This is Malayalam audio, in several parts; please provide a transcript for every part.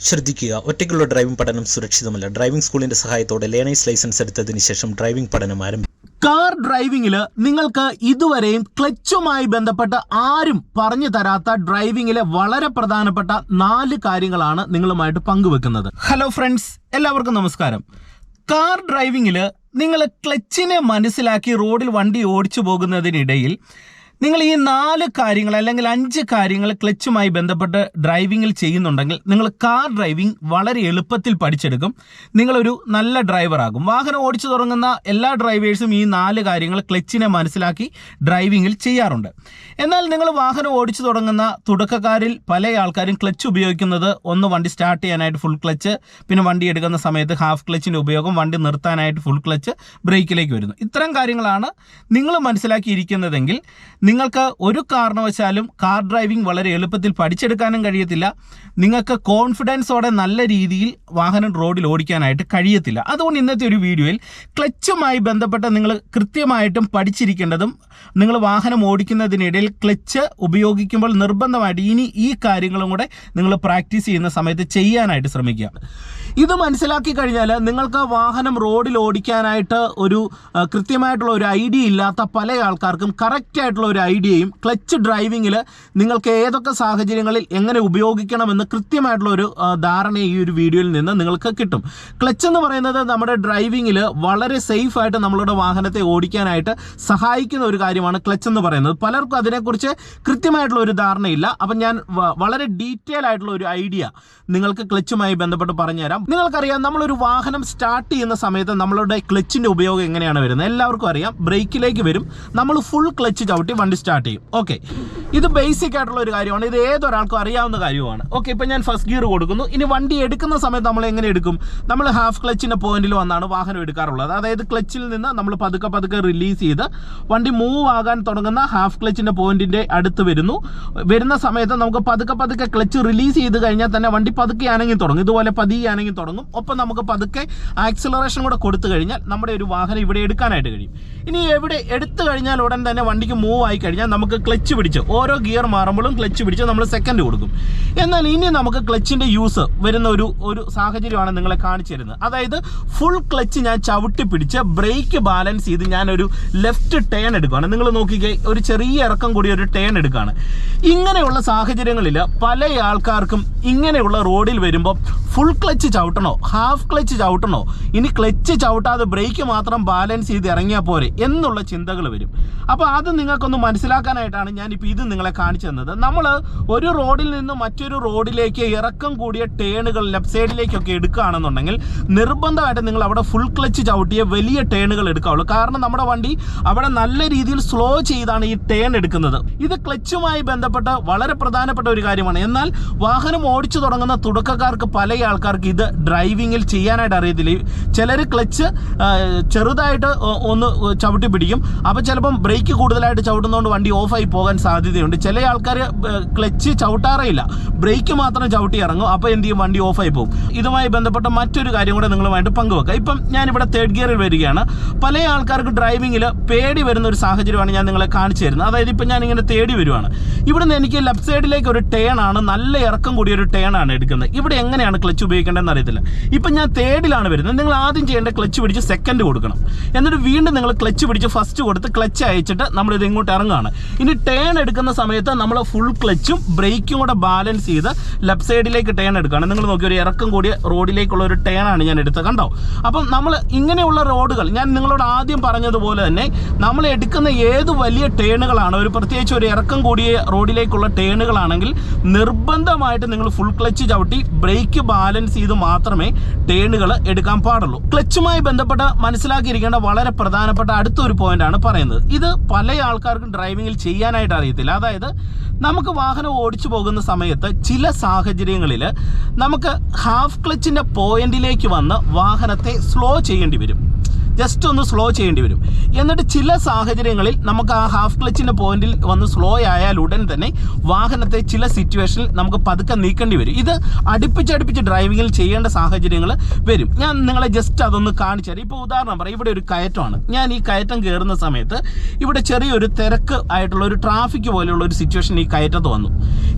ശ്രദ്ധിക്കുക ഒറ്റയ്ക്കുള്ള ഡ്രൈവിംഗ് പഠനം സുരക്ഷിതമല്ല. ഡ്രൈവിംഗ് സ്കൂളിന്റെ സഹായത്തോടെ ലേണേഴ്സ് ലൈസൻസ് എടുത്തതിന് ശേഷം ഡ്രൈവിംഗ് പഠനം ആരംഭിക്കും കാർ ഡ്രൈവിംഗിൽ നിങ്ങൾക്ക് ഇതുവരെയും ക്ലച്ചുമായി ബന്ധപ്പെട്ട് ആരും പറഞ്ഞു തരാത്ത ഡ്രൈവിംഗിലെ വളരെ പ്രധാനപ്പെട്ട നാല് കാര്യങ്ങളാണ് നിങ്ങളുമായിട്ട് പങ്കുവെക്കുന്നത്. ഹലോ ഫ്രണ്ട്സ് എല്ലാവർക്കും നമസ്കാരം. കാർ ഡ്രൈവിംഗിൽ നിങ്ങൾ ക്ലച്ചിനെ മനസ്സിലാക്കി റോഡിൽ വണ്ടി ഓടിച്ചു പോകുന്നതിനിടയിൽ നിങ്ങൾ ഈ നാല് കാര്യങ്ങൾ അല്ലെങ്കിൽ അഞ്ച് കാര്യങ്ങൾ ക്ലച്ചുമായി ബന്ധപ്പെട്ട് ഡ്രൈവിങ്ങിൽ ചെയ്യുന്നുണ്ടെങ്കിൽ നിങ്ങൾ കാർ ഡ്രൈവിംഗ് വളരെ എളുപ്പത്തിൽ പഠിച്ചെടുക്കും. നിങ്ങളൊരു നല്ല ഡ്രൈവറാകും. വാഹനം ഓടിച്ചു തുടങ്ങുന്ന എല്ലാ ഡ്രൈവേഴ്സും ഈ നാല് കാര്യങ്ങൾ ക്ലച്ചിനെ മനസ്സിലാക്കി ഡ്രൈവിങ്ങിൽ ചെയ്യാറുണ്ട്. എന്നാൽ നിങ്ങൾ വാഹനം ഓടിച്ചു തുടങ്ങുന്ന തുടക്കക്കാരിൽ പല ആൾക്കാരും ക്ലച്ച് ഉപയോഗിക്കുന്നത് ഒന്ന് വണ്ടി സ്റ്റാർട്ട് ചെയ്യാനായിട്ട് ഫുൾ ക്ലച്ച് പിന്നെ വണ്ടി എടുക്കുന്ന സമയത്ത് ഹാഫ് ക്ലച്ചിന്റെ ഉപയോഗം വണ്ടി നിർത്താനായിട്ട് ഫുൾ ക്ലച്ച് ബ്രേക്കിലേക്ക് വരുന്നു. ഇത്തരം കാര്യങ്ങളാണ് നിങ്ങൾ മനസ്സിലാക്കിയിരിക്കുന്നതെങ്കിൽ നിങ്ങൾക്ക് ഒരു കാരണവശാലും കാർ ഡ്രൈവിംഗ് വളരെ എളുപ്പത്തിൽ പഠിച്ചെടുക്കാനും കഴിയത്തില്ല. നിങ്ങൾക്ക് കോൺഫിഡൻസോടെ നല്ല രീതിയിൽ വാഹനം റോഡിൽ ഓടിക്കാനായിട്ട് കഴിയത്തില്ല. അതുകൊണ്ട് ഇന്നത്തെ ഒരു വീഡിയോയിൽ ക്ലച്ചുമായി ബന്ധപ്പെട്ട നിങ്ങൾ കൃത്യമായിട്ടും പഠിച്ചിരിക്കേണ്ടതും നിങ്ങൾ വാഹനം ഓടിക്കുന്നതിനിടയിൽ ക്ലച്ച് ഉപയോഗിക്കുമ്പോൾ നിർബന്ധമായിട്ട് ഇനി ഈ കാര്യങ്ങളും കൂടെ നിങ്ങൾ പ്രാക്ടീസ് ചെയ്യുന്ന സമയത്ത് ചെയ്യാനായിട്ട് ശ്രമിക്കുക. ഇത് മനസ്സിലാക്കി കഴിഞ്ഞാൽ നിങ്ങൾക്ക് വാഹനം റോഡിൽ ഓടിക്കാനായിട്ട് ഒരു കൃത്യമായിട്ടുള്ള ഒരു ഐഡിയ ഇല്ലാത്ത പല ആൾക്കാർക്കും കറക്റ്റ് ആയിട്ടുള്ള ഒരു ഐഡിയയും ക്ലച്ച് ഡ്രൈവിങ്ങിൽ നിങ്ങൾക്ക് ഏതൊക്കെ സാഹചര്യങ്ങളിൽ എങ്ങനെ ഉപയോഗിക്കണമെന്ന് കൃത്യമായിട്ടുള്ള ഒരു ധാരണ ഈ ഒരു വീഡിയോയിൽ നിന്ന് നിങ്ങൾക്ക് കിട്ടും. ക്ലച്ച് എന്ന് പറയുന്നത് നമ്മുടെ ഡ്രൈവിങ്ങിൽ വളരെ സേഫ് ആയിട്ട് നമ്മളുടെ വാഹനത്തെ ഓടിക്കാനായിട്ട് സഹായിക്കുന്ന ഒരു കാര്യമാണ് ക്ലച്ച് എന്ന് പറയുന്നത്. പലർക്കും അതിനെക്കുറിച്ച് കൃത്യമായിട്ടുള്ള ഒരു ധാരണയില്ല. അപ്പം ഞാൻ വളരെ ഡീറ്റെയിൽ ആയിട്ടുള്ള ഒരു ഐഡിയ നിങ്ങൾക്ക് ക്ലച്ചുമായി ബന്ധപ്പെട്ട് പറഞ്ഞുതരാം. നിങ്ങൾക്കറിയാം നമ്മളൊരു വാഹനം സ്റ്റാർട്ട് ചെയ്യുന്ന സമയത്ത് നമ്മളുടെ ക്ലച്ചിന്റെ ഉപയോഗം എങ്ങനെയാണ് വരുന്നത്? എല്ലാവർക്കും അറിയാം ബ്രേക്കിലേക്ക് വരും. നമ്മൾ ഫുൾ ക്ലച്ച് ചവിട്ടി സ്റ്റാർട്ട് ചെയ്യും. ഓക്കെ ഇത് ബേസിക് ആയിട്ടുള്ള ഒരു കാര്യമാണ്. ഇത് ഏതൊരാൾക്കും അറിയാവുന്ന കാര്യമാണ് ഓക്കെ ഇപ്പം ഞാൻ ഫസ്റ്റ് ഗിയർ കൊടുക്കുന്നു. ഇനി വണ്ടി എടുക്കുന്ന സമയത്ത് നമ്മൾ എങ്ങനെ എടുക്കും? നമ്മൾ ഹാഫ് ക്ലച്ചിന്റെ പോയിന്റിൽ വന്നാണ് വാഹനം എടുക്കാറുള്ളത്. അതായത് ക്ലച്ചിൽ നിന്ന് നമ്മൾ പതുക്കെ പതുക്കെ റിലീസ് ചെയ്ത് വണ്ടി മൂവ് ആകാൻ തുടങ്ങുന്ന ഹാഫ് ക്ലച്ചിന്റെ പോയിന്റിന്റെ അടുത്ത് വരുന്നു. വരുന്ന സമയത്ത് നമുക്ക് പതുക്കെ പതുക്കെ ക്ലച്ച് റിലീസ് ചെയ്ത് കഴിഞ്ഞാൽ തന്നെ വണ്ടി പതുക്കെ അനങ്ങി തുടങ്ങും. ഇതുപോലെ പതിയെ അനങ്ങി തുടങ്ങും. ഒപ്പം നമുക്ക് പതുക്കെ ആക്സിലറേഷൻ കൂടെ കൊടുത്തു കഴിഞ്ഞാൽ നമ്മുടെ ഒരു വാഹനം ഇവിടെ എടുക്കാനായിട്ട് കഴിയും. ഇനി എവിടെ എടുത്തു കഴിഞ്ഞാൽ ഉടൻ തന്നെ വണ്ടിക്ക് മൂവ് ആയി കഴിഞ്ഞാൽ നമുക്ക് ക്ലച്ച് പിടിച്ച്. ഓരോ ഗിയർ മാറുമ്പോഴും ക്ലച്ച് പിടിച്ച് നമ്മൾ സെക്കൻഡ് കൊടുക്കും. എന്നാൽ ഇനി നമുക്ക് ക്ലച്ചിന്റെ യൂസ് വരുന്ന ഒരു ഒരു സാഹചര്യമാണ് നിങ്ങളെ കാണിച്ചു തരുന്നത്. അതായത് ഫുൾ ക്ലച്ച് ഞാൻ ചവിട്ടി പിടിച്ച് ബ്രേക്ക് ബാലൻസ് ചെയ്ത് ഞാനൊരു ലെഫ്റ്റ് ടേൺ എടുക്കുകയാണ്. നിങ്ങൾ നോക്കിക്കേ ഒരു ചെറിയ ഇറക്കം കൂടി ഒരു ടേൺ എടുക്കുകയാണ്. ഇങ്ങനെയുള്ള സാഹചര്യങ്ങളിൽ പല ആൾക്കാർക്കും ഇങ്ങനെയുള്ള റോഡിൽ വരുമ്പോൾ ഫുൾ ക്ലച്ച് ചവിട്ടണോ ഹാഫ് ക്ലച്ച് ചവിട്ടണോ ഇനി ക്ലച്ച് ചവിട്ടാതെ ബ്രേക്ക് മാത്രം ബാലൻസ് ചെയ്ത് ഇറങ്ങിയാൽ പോരെ എന്നുള്ള ചിന്തകൾ വരും. അപ്പോൾ അത് നിങ്ങൾക്കൊന്ന് മനസ്സിലാക്കാനായിട്ടാണ് ഞാനിപ്പോൾ ഇത് നിങ്ങളെ കാണിച്ചു തന്നത്. നമ്മൾ ഒരു റോഡിൽ നിന്ന് മറ്റൊരു റോഡിലേക്ക് ഇറക്കം കൂടിയ ടേണുകൾ ലെഫ്റ്റ് സൈഡിലേക്കൊക്കെ എടുക്കുകയാണെന്നുണ്ടെങ്കിൽ നിർബന്ധമായിട്ട് നിങ്ങൾ അവിടെ ഫുൾ ക്ലച്ച് ചവിട്ടിയ വലിയ ടേണുകൾ എടുക്കാവുള്ളൂ. കാരണം നമ്മുടെ വണ്ടി അവിടെ നല്ല രീതിയിൽ സ്ലോ ചെയ്താണ് ഈ ടേൺ എടുക്കുന്നത്. ഇത് ക്ലച്ചുമായി ബന്ധപ്പെട്ട വളരെ പ്രധാനപ്പെട്ട ഒരു കാര്യമാണ്. എന്നാൽ വാഹനം ഓടിച്ചു തുടങ്ങുന്ന തുടക്കക്കാർക്ക് പല ആൾക്കാർക്ക് ഇത് ഡ്രൈവിങ്ങിൽ ചെയ്യാനായിട്ട് അറിയത്തില്ല. ചിലർ ക്ലച്ച് ചെറുതായിട്ട് ഒന്ന് ചവിട്ടി പിടിക്കും. അപ്പോൾ ചിലപ്പം ബ്രേക്ക് കൂടുതലായിട്ട് ചവിട്ടുന്നതുകൊണ്ട് വണ്ടി ഓഫായി പോകാൻ സാധ്യതയുണ്ട് ചില ആൾക്കാർ ക്ലച്ച് ചവിട്ടാറേയില്ല. ബ്രേക്ക് മാത്രം ചവിട്ടി ഇറങ്ങും അപ്പോൾ എന്ത് ചെയ്യും? വണ്ടി ഓഫായി പോകും. ഇതുമായി ബന്ധപ്പെട്ട മറ്റൊരു കാര്യം കൂടെ നിങ്ങളുമായിട്ട് പങ്കുവെക്കാം. ഇപ്പം ഞാനിവിടെ തേർഡ് ഗിയറിൽ വരികയാണ്. പല ആൾക്കാർക്ക് ഡ്രൈവിങ്ങിൽ പേടി വരുന്ന ഒരു സാഹചര്യമാണ് ഞാൻ നിങ്ങളെ കാണിച്ചു തരുന്നത്. അതായത് ഇപ്പം ഞാൻ ഇങ്ങനെ തേടി വരുവാണ്. ഇവിടുന്ന് എനിക്ക് ലെഫ്റ്റ് സൈഡിലേക്ക് ഒരു ടേൺ ആണ് നല്ല ഇറക്കം കൂടിയ ഒരു ടേൺ ആണ് എടുക്കുന്നത്. ഇവിടെ എങ്ങനെയാണ് ക്ലച്ച് ഉപയോഗിക്കേണ്ടതെന്ന് അറിയത്തില്ല. ഇപ്പം ഞാൻ തേർഡിലാണ് വരുന്നത്. നിങ്ങൾ ആദ്യം ചെയ്യേണ്ട ക്ലച്ച് പിടിച്ച് സെക്കൻഡ് കൊടുക്കണം. എന്നിട്ട് വീണ്ടും നിങ്ങൾ ക്ലച്ച് പിടിച്ച് ഫസ്റ്റ് കൊടുത്ത് ക്ലച്ച് അയച്ചിട്ട് നമ്മൾ ഇത് ഇങ്ങോട്ട് ഇറങ്ങുകയാണ് ഇനി ടേൺ എടുക്കുന്ന സമയത്ത് നമ്മൾ ഫുൾ ക്ലച്ചും ബ്രേക്കും കൂടെ ബാലൻസ് ചെയ്ത് ലെഫ്റ്റ് സൈഡിലേക്ക് ടേൺ എടുക്കുകയാണ്. നിങ്ങൾ നോക്കി ഒരു ഇറക്കം കൂടിയ റോഡിലേക്കുള്ള ഒരു ടേൺ ആണ് ഞാൻ എടുത്തത് കണ്ടോ? അപ്പം നമ്മൾ ഇങ്ങനെയുള്ള റോഡുകൾ ഞാൻ നിങ്ങളോട് ആദ്യം പറഞ്ഞതുപോലെ തന്നെ നമ്മൾ എടുക്കുന്ന ഏത് വലിയ ടേണുകളാണ് ഒരു പ്രത്യേകിച്ച് ഒരു ഇറക്കം കൂടിയ റോഡിലേക്കുള്ള ടേണുകളാണെങ്കിൽ നിർബന്ധമായിട്ട് നിങ്ങൾ ഫുൾ ക്ലച്ച് ചവിട്ടി ബ്രേക്ക് ബാലൻസ് ചെയ്ത് മാത്രമേ ടേണുകൾ എടുക്കാൻ പാടുള്ളൂ. ക്ലച്ചുമായി ബന്ധപ്പെട്ട മനസ്സിലാക്കിയിരിക്കേണ്ട വളരെ പ്രധാനപ്പെട്ട അടുത്തൊരു പോയിന്റ് ആണ് പറയുന്നത്. ഇത് പല ആൾക്കാർക്കും ഡ്രൈവിംഗിൽ ചെയ്യാനായിട്ട് അറിയത്തില്ല. അതായത് നമുക്ക് വാഹനം ഓടിച്ചു പോകുന്ന സമയത്ത് ചില സാഹചര്യങ്ങളിൽ നമുക്ക് ഹാഫ് ക്ലച്ചിന്റെ പോയിന്റിലേക്ക് വന്ന് വാഹനത്തെ സ്ലോ ചെയ്യേണ്ടി വരും. ജസ്റ്റ് ഒന്ന് സ്ലോ ചെയ്യേണ്ടി വരും. എന്നിട്ട് ചില സാഹചര്യങ്ങളിൽ നമുക്ക് ആ ഹാഫ് ക്ലച്ചിന്റെ പോയിന്റിൽ വന്ന് സ്ലോ ആയാൽ ഉടൻ തന്നെ വാഹനത്തെ ചില സിറ്റുവേഷനിൽ നമുക്ക് പതുക്കെ നീക്കേണ്ടി വരും. ഇത് അടുപ്പിച്ചടുപ്പിച്ച് ഡ്രൈവിങ്ങിൽ ചെയ്യേണ്ട സാഹചര്യങ്ങൾ വരും. ഞാൻ നിങ്ങളെ ജസ്റ്റ് അതൊന്ന് കാണിച്ചു തരാം. ഇപ്പോൾ ഉദാഹരണം പറയാം. ഇവിടെ ഒരു കയറ്റമാണ്. ഞാൻ ഈ കയറ്റം കയറുന്ന സമയത്ത് ഇവിടെ ചെറിയൊരു തിരക്ക് ആയിട്ടുള്ള ഒരു ട്രാഫിക് പോലെയുള്ള ഒരു സിറ്റുവേഷൻ ഈ കയറ്റത്ത് വന്നു.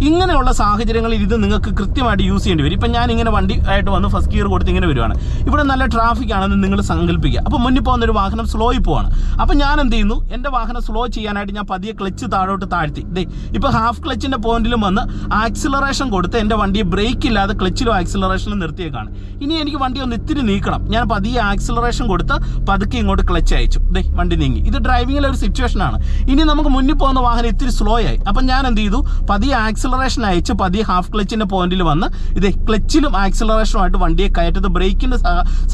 ഇങ്ങനെയുള്ള സാഹചര്യങ്ങളിൽ ഇത് നിങ്ങൾക്ക് കൃത്യമായിട്ട് യൂസ് ചെയ്യേണ്ടി വരും. ഇപ്പം ഞാൻ ഇങ്ങനെ വണ്ടി ആയിട്ട് വന്ന് ഫസ്റ്റ് ഗിയർ കൊടുത്ത് ഇങ്ങനെ വരുവാണ്. ഇവിടെ നല്ല ട്രാഫിക് ആണെന്ന് നിങ്ങൾ സങ്കല്പിക്കുക അപ്പോൾ മുന്നിൽ പോകുന്ന ഒരു വാഹനം സ്ലോയിൽ പോവാണ്. അപ്പോൾ ഞാൻ എന്ത് ചെയ്യുന്നു? എന്റെ വാഹനം സ്ലോ ചെയ്യാനായിട്ട് ഞാൻ പതിയെ ക്ലച്ച് താഴോട്ട് താഴ്ത്തി. ദേ ഇപ്പോൾ ഹാഫ് ക്ലച്ചിന്റെ പോയിന്റിലും വന്ന് ആക്സിലറേഷൻ കൊടുത്ത് എന്റെ വണ്ടിയെ ബ്രേക്ക് ഇല്ലാതെ ക്ലച്ചിലും ആക്സിലറേഷനും നിർത്തിയേക്കാണ്. ഇനി എനിക്ക് വണ്ടി ഒന്ന് ഇത്തിരി നീക്കണം. ഞാൻ പതിയെ ആക്സിലറേഷൻ കൊടുത്ത് പതുക്കെ ഇങ്ങോട്ട് ക്ലച്ച് അയച്ചു. ദേ വണ്ടി നീങ്ങി. ഇത് ഡ്രൈവിങ്ങിലെ ഒരു സിറ്റുവേഷനാണ് ഇനി നമുക്ക് മുന്നിൽ പോകുന്ന വാഹനം ഇത്തിരി സ്ലോ ആയി. അപ്പം ഞാൻ എന്ത് ചെയ്തു? പതിയെ ആക്സിലറേഷൻ അയച്ച് പതിയെ ഹാഫ് ക്ലച്ചിന്റെ പോയിന്റിൽ വന്ന് ഇത് ക്ലച്ചിലും ആക്സിലറേഷനുമായിട്ട് വണ്ടിയെ കയറ്റത്ത് ബ്രേക്കിന്റെ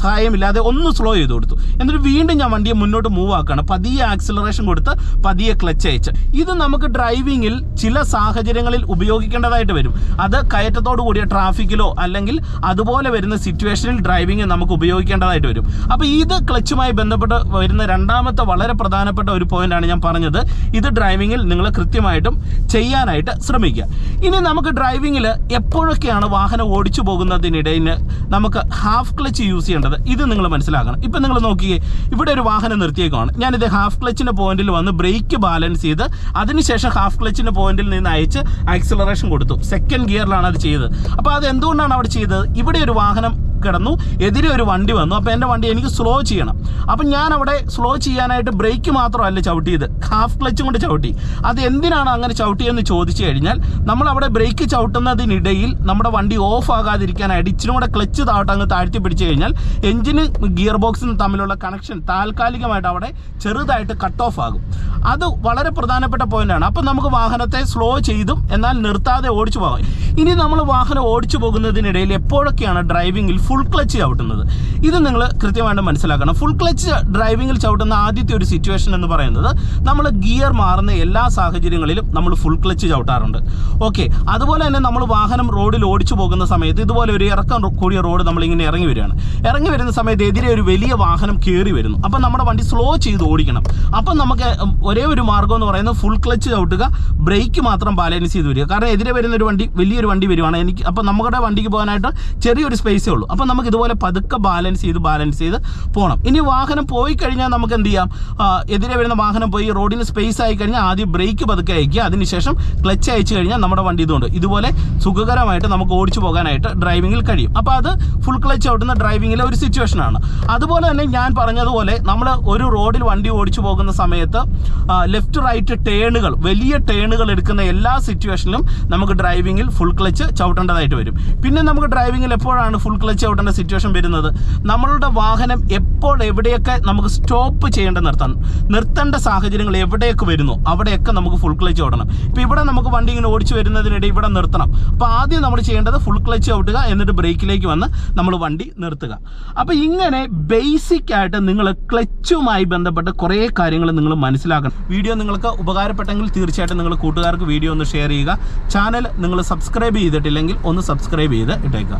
സഹായമില്ലാതെ ഒന്ന് സ്ലോ ചെയ്ത് കൊടുത്തു. എന്നിട്ട് വീണ്ടും ഞാൻ വണ്ടിയെ മുന്നോട്ട് മൂവ് ആക്കുകയാണ്. പതിയെ ആക്സിലറേഷൻ കൊടുത്ത് പതിയെ ക്ലച്ച് അയച്ച്. ഇത് നമുക്ക് ഡ്രൈവിങ്ങിൽ ചില സാഹചര്യങ്ങളിൽ ഉപയോഗിക്കേണ്ടതായിട്ട് വരും. അത് കയറ്റത്തോടു കൂടിയ ട്രാഫിക്കിലോ അല്ലെങ്കിൽ അതുപോലെ വരുന്ന സിറ്റുവേഷനിൽ ഡ്രൈവിംഗ് നമുക്ക് ഉപയോഗിക്കേണ്ടതായിട്ട് വരും. അപ്പോൾ ഇത് ക്ലച്ചുമായി ബന്ധപ്പെട്ട് വരുന്ന രണ്ടാമത്തെ വളരെ പ്രധാനപ്പെട്ട ഒരു പോയിന്റാണ് ഞാൻ പറഞ്ഞത്. ഇത് ഡ്രൈവിങ്ങിൽ നിങ്ങൾ കൃത്യമായിട്ടും ചെയ്യാനായിട്ട് ശ്രമിക്കുക. ഇനി നമുക്ക് ഡ്രൈവിങ്ങിൽ എപ്പോഴൊക്കെയാണ് വാഹനം ഓടിച്ചു പോകുന്നതിനിടയിൽ നമുക്ക് ഹാഫ് ക്ലച്ച് യൂസ് ചെയ്യേണ്ടത്? ഇത് നിങ്ങൾ മനസ്സിലാക്കണം. ഇപ്പം നിങ്ങൾ നോക്കിയേ ഇവിടെ ഒരു വാഹനം നിർത്തിയേക്കാണ് ഞാനിത് ഹാഫ് ക്ലച്ചിന്റെ പോയിന്റിൽ വന്ന് ബ്രേക്ക് ബാലൻസ് ചെയ്ത് അതിനുശേഷം ഹാഫ് ക്ലച്ചിന്റെ പോയിന്റിൽ നിന്ന് അയച്ച് ആക്സിലറേഷൻ കൊടുത്തു. സെക്കൻഡ് ഗിയറിലാണ് അത് ചെയ്തത്. അപ്പോൾ അത് എന്തുകൊണ്ടാണ് അവിടെ ചെയ്തത്? ഇവിടെ ഒരു വാഹനം കിടന്നു. എതിരെ ഒരു വണ്ടി വന്നു. അപ്പോൾ എന്റെ വണ്ടി എനിക്ക് സ്ലോ ചെയ്യണം. അപ്പം ഞാൻ അവിടെ സ്ലോ ചെയ്യാനായിട്ട് ബ്രേക്ക് മാത്രമല്ല ചവിട്ടിയത്. ഹാഫ് ക്ലച്ചും കൊണ്ട് ചവിട്ടി. അത് എന്തിനാണ് അങ്ങനെ ചവിട്ടിയെന്ന് ചോദിച്ചു കഴിഞ്ഞാൽ നമ്മൾ അവിടെ ബ്രേക്ക് ചവിട്ടുന്നതിനിടയിൽ നമ്മുടെ വണ്ടി ഓഫ് ആകാതിരിക്കാനായിട്ട് ഇച്ചിരി കൂടെ ക്ലച്ച് താഴ്ത്ത് അങ്ങ് താഴ്ത്തി പിടിച്ചു കഴിഞ്ഞാൽ എഞ്ചിന് ഗിയർ ബോക്സും തമ്മിലുള്ള കണക്ഷൻ താൽക്കാലികമായിട്ട് അവിടെ ചെറുതായിട്ട് കട്ട് ഓഫ് ആകും. അത് വളരെ പ്രധാനപ്പെട്ട പോയിന്റാണ് അപ്പം നമുക്ക് വാഹനത്തെ സ്ലോ ചെയ്തും എന്നാൽ നിർത്താതെ ഓടിച്ചു പോകാം. ഇനി നമ്മൾ വാഹനം ഓടിച്ചു പോകുന്നതിനിടയിൽ എപ്പോഴൊക്കെയാണ് ഡ്രൈവിംഗിൽ ഫുൾ ക്ലച്ച് ചവിട്ടുന്നത്? ഇത് നിങ്ങൾ കൃത്യമായിട്ട് മനസ്സിലാക്കണം. ഫുൾ ക്ലച്ച് ഡ്രൈവിംഗിൽ ചവിട്ടുന്ന ആദ്യത്തെ ഒരു സിറ്റുവേഷൻ എന്ന് പറയുന്നത് നമ്മൾ ഗിയർ മാറുന്ന എല്ലാ സാഹചര്യങ്ങളിലും നമ്മൾ ഫുൾ ക്ലച്ച് ചവിട്ടാറുണ്ട്. ഓക്കെ അതുപോലെ തന്നെ നമ്മൾ വാഹനം റോഡിൽ ഓടിച്ചു പോകുന്ന സമയത്ത് ഇതുപോലെ ഒരു ഇറക്കം കൂടിയ റോഡ് നമ്മളിങ്ങനെ ഇറങ്ങി വരികയാണ്. ഇറങ്ങി വരുന്ന സമയത്ത് എതിരെ ഒരു വലിയ വാഹനം കയറി വരുന്നു. അപ്പം നമ്മുടെ വണ്ടി സ്ലോ ചെയ്ത് ഓടിക്കണം. അപ്പം നമുക്ക് ഒരേ ഒരു മാർഗം എന്ന് പറയുന്നത് ഫുൾ ക്ലച്ച് ചവിട്ടുക ബ്രേക്ക് മാത്രം ബാലൻസ് ചെയ്ത് വരിക. കാരണം എതിരെ വരുന്ന ഒരു വണ്ടി വലിയൊരു വണ്ടി വരുവാണ്. എനിക്ക് അപ്പോൾ നമ്മുടെ വണ്ടിക്ക് പോകാനായിട്ട് ചെറിയൊരു സ്പേസേ ഉള്ളൂ. അപ്പോൾ നമുക്ക് ഇതുപോലെ പതുക്കെ ബാലൻസ് ചെയ്ത് ബാലൻസ് ചെയ്ത് പോകണം ഇനി വാഹനം പോയി കഴിഞ്ഞാൽ നമുക്ക് എന്ത് ചെയ്യാം? എതിരെ വരുന്ന വാഹനം പോയി റോഡിന് സ്പേസ് ആയി കഴിഞ്ഞാൽ ആദ്യം ബ്രേക്ക് പതുക്കെ അയക്കുക. അതിനുശേഷം ക്ലച്ച് അയച്ചു കഴിഞ്ഞാൽ നമ്മുടെ വണ്ടി ഇതുകൊണ്ട് ഇതുപോലെ സുഖകരമായിട്ട് നമുക്ക് ഓടിച്ചു പോകാനായിട്ട് ഡ്രൈവിങ്ങിൽ കഴിയും. അപ്പോൾ അത് ഫുൾ ക്ലച്ച് ഔട്ടുന്ന ഡ്രൈവിങ്ങിലെ ഒരു സിറ്റുവേഷൻ ആണ്. അതുപോലെ തന്നെ ഞാൻ പറഞ്ഞതുപോലെ നമ്മൾ ഒരു റോഡിൽ വണ്ടി ഓടിച്ചു പോകുന്ന സമയത്ത് ലെഫ്റ്റ് റൈറ്റ് ടേണുകൾ വലിയ ടേണുകൾ എടുക്കുന്ന എല്ലാ സിറ്റുവേഷനിലും നമുക്ക് ഡ്രൈവിങ്ങിൽ ഫുൾ ക്ലച്ച് ചവിട്ടേണ്ടതായിട്ട് വരും. പിന്നെ നമുക്ക് ഡ്രൈവിങ്ങിൽ എപ്പോഴാണ് ഫുൾ ക്ലച്ച് ചവിട്ടേണ്ട സിറ്റുവേഷൻ വരുന്നത്? നമ്മളുടെ വാഹനം എപ്പോൾ എവിടെയൊക്കെ നമുക്ക് സ്റ്റോപ്പ് ചെയ്യേണ്ട നിർത്താൻ നിർത്തേണ്ട സാഹചര്യങ്ങൾ എവിടെയൊക്കെ വരുന്നു അവിടെയൊക്കെ നമുക്ക് ഫുൾ ക്ലച്ച് ഓടണം ഇപ്പോൾ ഇവിടെ നമുക്ക് വണ്ടി ഇങ്ങനെ ഓടിച്ചു വരുന്നതിനിടെ ഇവിടെ നിർത്തണം. അപ്പോൾ ആദ്യം നമ്മൾ ചെയ്യേണ്ടത് ഫുൾ ക്ലച്ച് ഔട്ടുക എന്നിട്ട് ബ്രേക്കിലേക്ക് വന്ന് നമ്മൾ വണ്ടി നിർത്തുക. അപ്പോൾ ഇങ്ങനെ ബേസിക് ആയിട്ട് നിങ്ങൾ ക്ലച്ചുമായി ബന്ധപ്പെട്ട് കുറേ കാര്യങ്ങൾ നിങ്ങൾ മനസ്സിലാക്കണം. വീഡിയോ നിങ്ങൾക്ക് ഉപകാരപ്പെട്ടെങ്കിൽ തീർച്ചയായിട്ടും നിങ്ങൾ കൂട്ടുകാർക്ക് വീഡിയോ ഒന്ന് ഷെയർ ചെയ്യുക. ചാനൽ നിങ്ങൾ സബ്സ്ക്രൈബ് ചെയ്തിട്ടില്ലെങ്കിൽ ഒന്ന് സബ്സ്ക്രൈബ് ചെയ്ത് ഇട്ടേക്കുക.